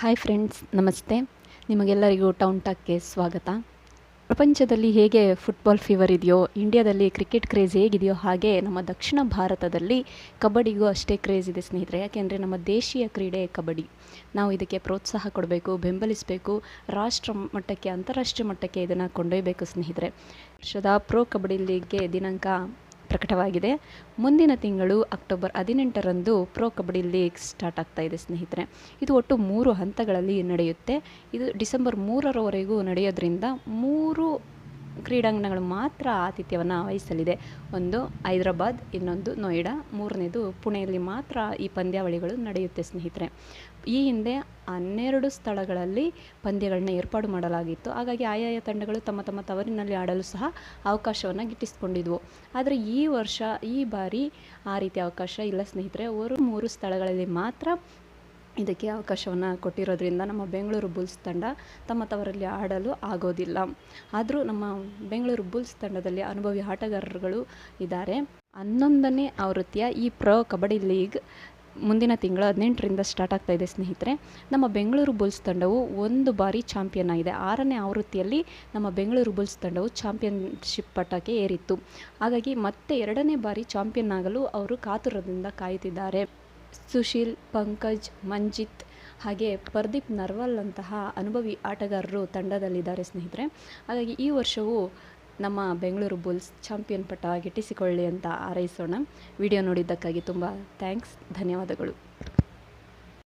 Hi friends ನಮಸ್ತೆ. ನಿಮಗೆಲ್ಲರಿಗೂ town ಟಾಕ್ಗೆ ಸ್ವಾಗತ. ಪ್ರಪಂಚದಲ್ಲಿ ಹೇಗೆ ಫುಟ್ಬಾಲ್ ಫೀವರ್ ಇದೆಯೋ ಇಂಡಿಯಾದಲ್ಲಿ ಕ್ರಿಕೆಟ್ ಕ್ರೇಜ್ ಹೇಗಿದೆಯೋ ಹಾಗೆ ನಮ್ಮ ದಕ್ಷಿಣ ಭಾರತದಲ್ಲಿ ಕಬಡ್ಡಿಗೂ ಅಷ್ಟೇ ಕ್ರೇಜ್ ಇದೆ ಸ್ನೇಹಿತರೆ. ಯಾಕೆಂದರೆ ನಮ್ಮ ದೇಶೀಯ ಕ್ರೀಡೆ ಕಬಡ್ಡಿ. ನಾವು ಇದಕ್ಕೆ ಪ್ರೋತ್ಸಾಹ ಕೊಡಬೇಕು, ಬೆಂಬಲಿಸಬೇಕು, ರಾಷ್ಟ್ರ ಮಟ್ಟಕ್ಕೆ, ಅಂತಾರಾಷ್ಟ್ರೀಯ ಮಟ್ಟಕ್ಕೆ ಇದನ್ನು ಕೊಂಡೊಯ್ಯಬೇಕು ಸ್ನೇಹಿತರೆ. ವರ್ಷದ ಪ್ರೋ ಕಬಡ್ಡಿ ಲೀಗ್ಗೆ ದಿನಾಂಕ ಪ್ರಕಟವಾಗಿದೆ. ಮುಂದಿನ ತಿಂಗಳು ಅಕ್ಟೋಬರ್ ಹದಿನೆಂಟರಂದು ಪ್ರೊ ಕಬಡ್ಡಿ ಲೀಗ್ ಸ್ಟಾರ್ಟ್ ಆಗ್ತಾ ಇದೆ ಸ್ನೇಹಿತರೆ. ಇದು ಒಟ್ಟು ಮೂರು ಹಂತಗಳಲ್ಲಿ ನಡೆಯುತ್ತೆ. ಇದು ಡಿಸೆಂಬರ್ ಮೂರರವರೆಗೂ ನಡೆಯೋದ್ರಿಂದ ಮೂರು ಕ್ರೀಡಾಂಗಣಗಳು ಮಾತ್ರ ಆತಿಥ್ಯವನ್ನು ವಹಿಸಲಿದೆ. ಒಂದು ಹೈದರಾಬಾದ್, ಇನ್ನೊಂದು ನೋಯ್ಡಾ, ಮೂರನೇದು ಪುಣೆಯಲ್ಲಿ ಮಾತ್ರ ಈ ಪಂದ್ಯಾವಳಿಗಳು ನಡೆಯುತ್ತೆ ಸ್ನೇಹಿತರೆ. ಈ ಹಿಂದೆ ಹನ್ನೆರಡು ಸ್ಥಳಗಳಲ್ಲಿ ಪಂದ್ಯಗಳನ್ನ ಏರ್ಪಾಡು ಮಾಡಲಾಗಿತ್ತು. ಹಾಗಾಗಿ ಆಯಾಯ ತಂಡಗಳು ತಮ್ಮ ತಮ್ಮ ತವರಿನಲ್ಲಿ ಆಡಲು ಸಹ ಅವಕಾಶವನ್ನು ಗಿಟ್ಟಿಸಿಕೊಂಡಿದ್ವು. ಆದರೆ ಈ ವರ್ಷ, ಈ ಬಾರಿ ಆ ರೀತಿ ಅವಕಾಶ ಇಲ್ಲ ಸ್ನೇಹಿತರೆ. ಅವರು ಮೂರು ಸ್ಥಳಗಳಲ್ಲಿ ಮಾತ್ರ ಇದಕ್ಕೆ ಅವಕಾಶವನ್ನು ಕೊಟ್ಟಿರೋದ್ರಿಂದ ನಮ್ಮ ಬೆಂಗಳೂರು ಬುಲ್ಸ್ ತಂಡ ತಮ್ಮ ತವರಲ್ಲಿ ಆಡಲು ಆಗೋದಿಲ್ಲ. ಆದರೂ ನಮ್ಮ ಬೆಂಗಳೂರು ಬುಲ್ಸ್ ತಂಡದಲ್ಲಿ ಅನುಭವಿ ಆಟಗಾರರುಗಳು ಇದ್ದಾರೆ. ಹನ್ನೊಂದನೇ ಆವೃತ್ತಿಯ ಈ ಪ್ರೊ ಕಬಡ್ಡಿ ಲೀಗ್ ಮುಂದಿನ ತಿಂಗಳು ಹದಿನೆಂಟರಿಂದ ಸ್ಟಾರ್ಟ್ ಆಗ್ತಾ ಇದೆ ಸ್ನೇಹಿತರೆ. ನಮ್ಮ ಬೆಂಗಳೂರು ಬುಲ್ಸ್ ತಂಡವು ಒಂದು ಬಾರಿ ಚಾಂಪಿಯನ್ ಆಗಿದೆ. ಆರನೇ ಆವೃತ್ತಿಯಲ್ಲಿ ನಮ್ಮ ಬೆಂಗಳೂರು ಬುಲ್ಸ್ ತಂಡವು ಚಾಂಪಿಯನ್ಶಿಪ್ ಪಟ್ಟಕ್ಕೆ ಏರಿತ್ತು. ಹಾಗಾಗಿ ಮತ್ತೆ ಎರಡನೇ ಬಾರಿ ಚಾಂಪಿಯನ್ ಆಗಲು ಅವರು ಕಾತುರದಿಂದ ಕಾಯುತ್ತಿದ್ದಾರೆ. ಸುಶೀಲ್, ಪಂಕಜ್, ಮಂಜಿತ್ ಹಾಗೆ ಪರ್ದೀಪ್ ನರ್ವಾಲ್ ಅಂತಹ ಅನುಭವಿ ಆಟಗಾರರು ತಂಡದಲ್ಲಿದ್ದಾರೆ ಸ್ನೇಹಿತರೆ. ಹಾಗಾಗಿ ಈ ವರ್ಷವೂ ನಮ್ಮ ಬೆಂಗಳೂರು ಬುಲ್ಸ್ ಚಾಂಪಿಯನ್ ಪಟ್ಟ ಗಿಟ್ಟಿಸಿಕೊಳ್ಳಿ ಅಂತ ಹಾರೈಸೋಣ. ವಿಡಿಯೋ ನೋಡಿದ್ದಕ್ಕಾಗಿ ತುಂಬ ಥ್ಯಾಂಕ್ಸ್, ಧನ್ಯವಾದಗಳು.